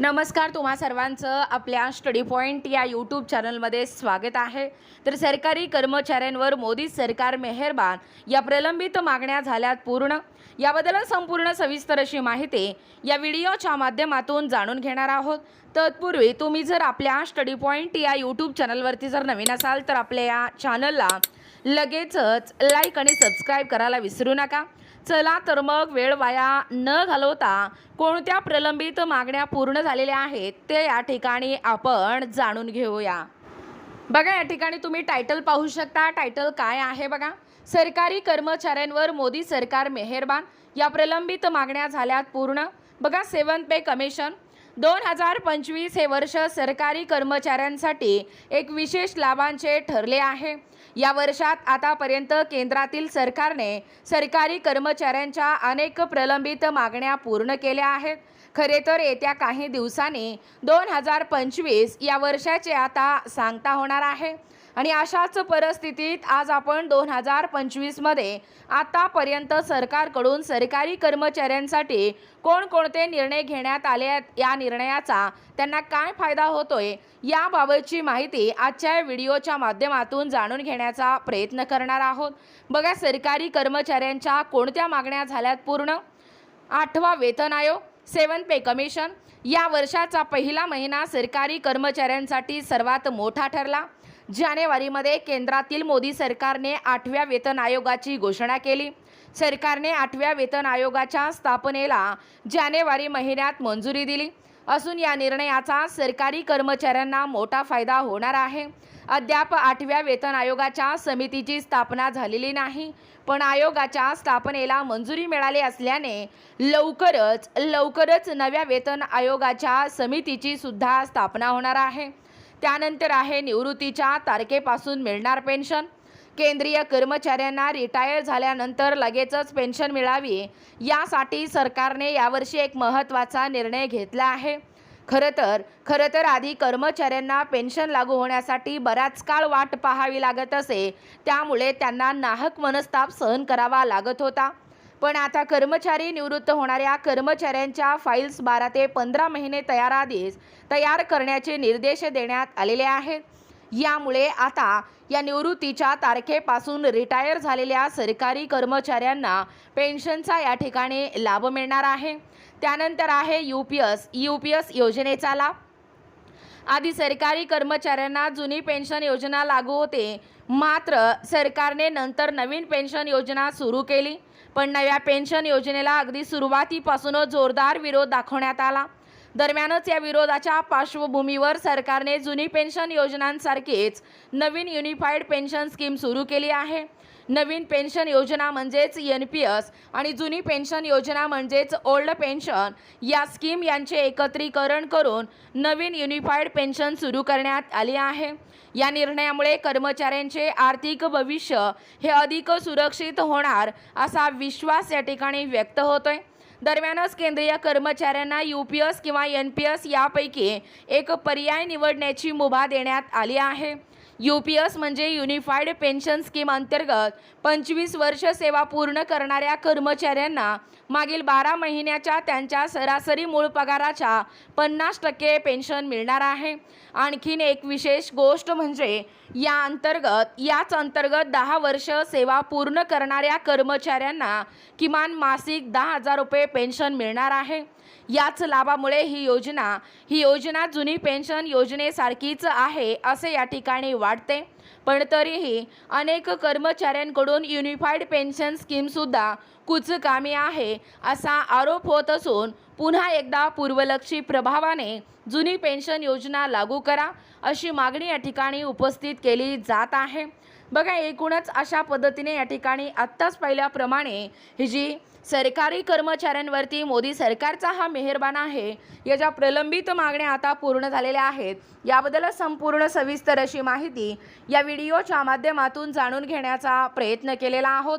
नमस्कार तुम्हा सर्वांचं आपल्या स्टडी पॉईंट या यूट्यूब चॅनलमध्ये स्वागत आहे. तर सरकारी कर्मचाऱ्यांवर मोदी सरकार मेहरबान या प्रलंबित मागण्या झाल्यात पूर्ण. याबद्दल संपूर्ण सविस्तर अशी माहिती या व्हिडिओच्या माध्यमातून जाणून घेणार आहोत. तत्पूर्वी तुम्ही जर आपल्या स्टडी पॉईंट या यूट्यूब चॅनलवरती जर नवीन असाल तर आपल्या या चॅनलला लगेचच लाईक आणि सबस्क्राईब करायला विसरू नका. चला तर मग वेळ वाया न घालवता कोणत्या प्रलंबित मागण्या पूर्ण झालेल्या आहेत ते या ठिकाणी आपण जाणून घेऊया. बघा या ठिकाणी तुम्ही टायटल पाहू शकता. टायटल काय आहे बघा? सरकारी कर्मचाऱ्यांवर मोदी सरकार मेहरबान. या प्रलंबित मागण्या झाल्यात पूर्ण. बघा सेवन पे कमिशन दोन हजार पंचवीस हे वर्ष सरकारी कर्मचाऱ्यांसाठी एक विशेष लाभांचे ठरले आहे. या वर्षात आतापर्यंत केंद्रातील सरकारने सरकारी कर्मचाऱ्यांच्या अनेक प्रलंबित मागण्या पूर्ण केल्या आहेत. खरे तर येत्या काही दिवसांनी दोन हजार पंचवीस या वर्षाचे आता सांगता होणार आहे. आणि अशाच परिस्थितीत आज आपण दोन हजार पंचवीसमध्ये आतापर्यंत सरकारकडून सरकारी कर्मचाऱ्यांसाठी कोणकोणते निर्णय घेण्यात आले आहेत या निर्णयाचा त्यांना काय फायदा होतोय याबाबतची माहिती आजच्या व्हिडिओच्या माध्यमातून जाणून घेण्याचा प्रयत्न करणार आहोत. बघा सरकारी कर्मचाऱ्यांच्या कोणत्या मागण्या झाल्यात पूर्ण? आठवा वेतन आयोग सेवन पे कमिशन. या वर्षाचा पहिला महिना सरकारी कर्मचाऱ्यांसाठी सर्वात मोठा ठरला. जानेवारीमध्ये केंद्रातील मोदी सरकारने आठव्या वेतन आयोगाची घोषणा केली. सरकारने आठव्या वेतन आयोगाच्या स्थापनेला जानेवारी महिन्यात मंजुरी दिली. असून या निर्णयाचा सरकारी कर्मचाऱ्यांना मोठा फायदा होणार आहे. अद्याप आठव्या वेतन आयोगाच्या समितीची स्थापना झालेली नाही पण आयोगाच्या स्थापनेला मंजुरी मिळाली असल्याने लवकरच लवकरच नव्या वेतन आयोगाच्या समितीची सुद्धा स्थापना होणार आहे. त्यानंतर आहे निवृत्तीच्या तारखेपासून मिळणार पेन्शन. केंद्रीय कर्मचाऱ्यांना रिटायर झाल्यानंतर लगेचच पेन्शन मिळावी यासाठी सरकारने यावर्षी एक महत्त्वाचा निर्णय घेतला आहे. खरं तर खरं तर आधी कर्मचाऱ्यांना पेन्शन लागू होण्यासाठी बराच काळ वाट पाहावी लागत असे त्यामुळे त्यांना नाहक मनस्ताप सहन करावा लागत होता. पण आता कर्मचारी निवृत्त होणाऱ्या कर्मचाऱ्यांच्या फाईल्स बारा ते पंधरा महिने तयार आधीच तयार करण्याचे निर्देश देण्यात आलेले आहेत. यामुळे आता या निवृत्तीच्या तारखेपासून रिटायर झालेल्या सरकारी कर्मचाऱ्यांना पेन्शनचा या ठिकाणी लाभ मिळणार आहे. त्यानंतर आहे U P S U P S योजनेचा लाभ. आधी सरकारी कर्मचाऱ्यांना जुनी पेन्शन योजना लागू होते. मात्र सरकारने नंतर नवीन पेन्शन योजना सुरू केली. पण नव्या पेन्शन योजनेला अगदी सुरुवातीपासूनच जोरदार विरोध दाखवण्यात आला. दरम्यानच या विरोधाच्या पार्श्वभूमीवर सरकारने जुनी पेन्शन योजनांसारखीच नवीन युनिफाईड पेन्शन स्कीम सुरू केली आहे. नवीन पेन्शन योजना म्हणजेच एन पी एस आणि जुनी पेन्शन योजना म्हणजेच ओल्ड पेन्शन. या स्कीम यांचे एकत्रीकरण करून नवीन युनिफाईड पेन्शन सुरू करण्यात आली आहे. या निर्णयामुळे कर्मचाऱ्यांचे आर्थिक भविष्य हे अधिक सुरक्षित होणार असा विश्वास या ठिकाणी व्यक्त होतोय. दरम्यानच केंद्रीय कर्मचाऱ्यांना यू पी एस किंवा एन पी एस यापैकी एक पर्याय निवडण्याची मुभा देण्यात आली आहे. यू पी एस म्हणजे युनिफाईड पेन्शन स्कीम अंतर्गत पंचवीस वर्ष सेवा पूर्ण करणाऱ्या कर्मचाऱ्यांना मागील बारा महिन्याच्या त्यांच्या सरासरी मूळ पगाराच्या पन्नास टक्के पेन्शन मिळणार आहे. आणखीन एक विशेष गोष्ट म्हणजे या अंतर्गत याच अंतर्गत दहा वर्ष सेवा पूर्ण करणाऱ्या कर्मचाऱ्यांना किमान मासिक दहा हजार रुपये पेन्शन मिळणार आहे. याच लाभामुळे ही योजना ही योजना जुनी पेन्शन योजनेसारखीच आहे असे या ठिकाणी वाढते. पण तरीही अनेक कर्मचाऱ्यांकडून युनिफाईड पेन्शन स्कीमसुद्धा कुचकामी आहे असा आरोप होत असून पुन्हा एकदा पूर्वलक्षी प्रभावाने जुनी पेन्शन योजना लागू करा अशी मागणी या ठिकाणी उपस्थित केली जात आहे. बघा एकूणच अशा पद्धतीने या ठिकाणी आत्ताच पाहिल्याप्रमाणे ही जी सरकारी कर्मचाऱ्यांवरती मोदी सरकारचा हा मेहरबान आहे याच्या प्रलंबित मागण्या आता पूर्ण झालेल्या आहेत. याबद्दल संपूर्ण सविस्तर अशी माहिती या व्हिडिओच्या माध्यमातून जाणून घेण्याचा प्रयत्न केलेला आहोत.